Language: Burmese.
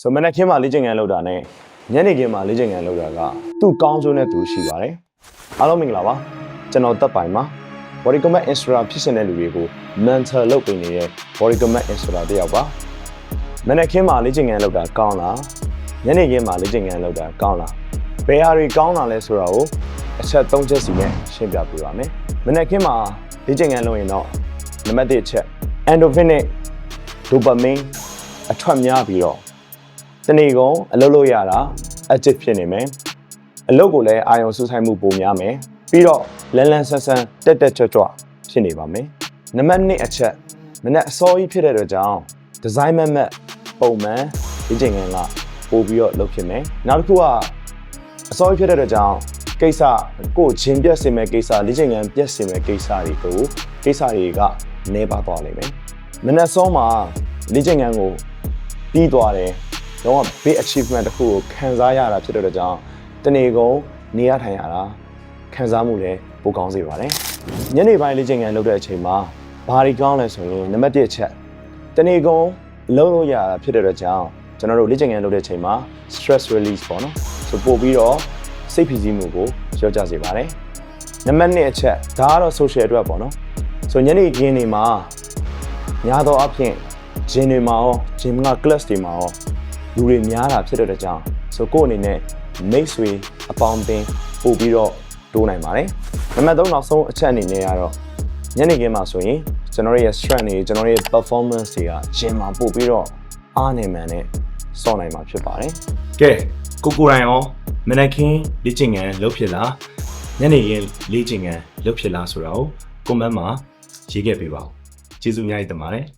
ဆိုမနက်ခင်းမှာလေ့ကျင့်ခန်းလုပ်တာနဲ့ညနေခင်းမှာလေ့ကျင့်ခန်းလုပ်တာကသူ့ကောင်းကျိုးနဲ့သူရှိပါတယ်အားလုံးမင်္ဂလာပါကျွန်တော်တပ်ပိုင်ပါ body combat instructor ဖြစ်ရှင်တဲ့လူတွေကို mentor လုပ်ပေးနေတဲ့ body combat instructor တယောက်ပါမနက်ခင်းမှာလေ့ကျင့်ခန်းလုပ်တာကောင်းလားညနေခင်းမှာလေ့ကျင့်ခန်းလုပ်တာကောင်းလားဘယ်ဟာတွေကောင်းတာလဲဆိုတာကိုအချက်၃ချက်စီနဲ့ရှင်းပြပေးပါမယ်မနက်ခင်းမှာလေ့ကျင့်ခန်းလုပ်ရင်တော့နံပါတ်၁အချက် endorphin နဲ့ dopamine အထွက်များပြီးတော့ တနေ့ကုန်အလုပ်လုပ်ရတာ active ဖြစ်နေမယ်အလုပ်ကိုလည်းအာရုံစူးစိုက်မှုပိုများမယ်ပြီးတော့လန်းလန်းဆန်းဆန်းတက်တက်ကြွကြွဖြစ်နေပါမယ်နံပါတ်2အချက်မနေ့အစောကြီးဖြစ်တဲ့အတွက်ကြောင့်ဒီဇိုင်းမက်မက်ပုံမှန်ဒီချိန်ကပို့ပြီးတော့လုပ်ဖြစ်မယ်နောက်တစ်ခုကအစောကြီးဖြစ်တဲ့အတွက်ကြောင့်ကိစ္စကိုယ်ချင်းပြက်စင်မဲ့ကိစ္စလေ့ကျင့်ခန်းပြက်စင်မဲ့ကိစ္စတွေကိုကိစ္စတွေကနေပါသွားလိမ့်မယ်မနေ့စောမှာလေ့ကျင့်ခန်းကိုပြီးသွားတယ် တော့ big achievement တစ်ခုကိုခံစားရတာဖြစ်တဲ့အတွက်ကြောင့်တနေ့ကုန်နေရထိုင်ရတာခံစားမှုလည်းပိုကောင်းစေပါတယ်။ညနေပိုင်းလေ့ကျင့်ခန်းလုပ်တဲ့အချိန်မှာဘာတွေကောင်းလဲဆိုရင်နံပါတ်1အချက်တနေ့ကုန်အလုပ်လုပ်ရတာဖြစ်တဲ့အတွက်ကြောင့်ကျွန်တော်တို့လေ့ကျင့်ခန်းလုပ်တဲ့အချိန်မှာ stress release ပေါ့နော်။ဆိုပို့ပြီးတော့စိတ်ဖိစီးမှုကိုလျော့ကျစေပါတယ်။နံပါတ်2အချက်ဒါကတော့ social အတွက်ပေါ့နော်။ဆိုညနေခင်းနေမှာများသောအားဖြင့်ဂျင်တွေမှာရောဂျင်က class တွေမှာရော လူတွေများတာဖြစ်တဲ့အတွက်ကြောင့်ဆိုကိုယ့်အနေနဲ့မိတ်ဆွေအပေါင်းအသင်းပို့ပြီးတော့တိုးနိုင်ပါတယ်။နံပါတ်3နောက်ဆုံးအချက်အနေနဲ့ကတော့ညနေခင်းမှာဆိုရင်ကျွန်တော်ရဲ့ strength တွေကျွန်တော်ရဲ့ performance တွေက gym မှာပို့ပြီးတော့အားနေမှန်နဲ့စောင့်နိုင်မှာဖြစ်ပါတယ်။ကဲကိုကိုရိုင်ရောမနက်ခင်းလေ့ကျင့်ခန်းလုပ်ဖြစ်လားညနေခင်းလေ့ကျင့်ခန်းလုပ်ဖြစ်လားဆိုတာကို comment မှာရေးခဲ့ပေးပါဦး။ကျေးဇူးအများကြီးတင်ပါတယ်။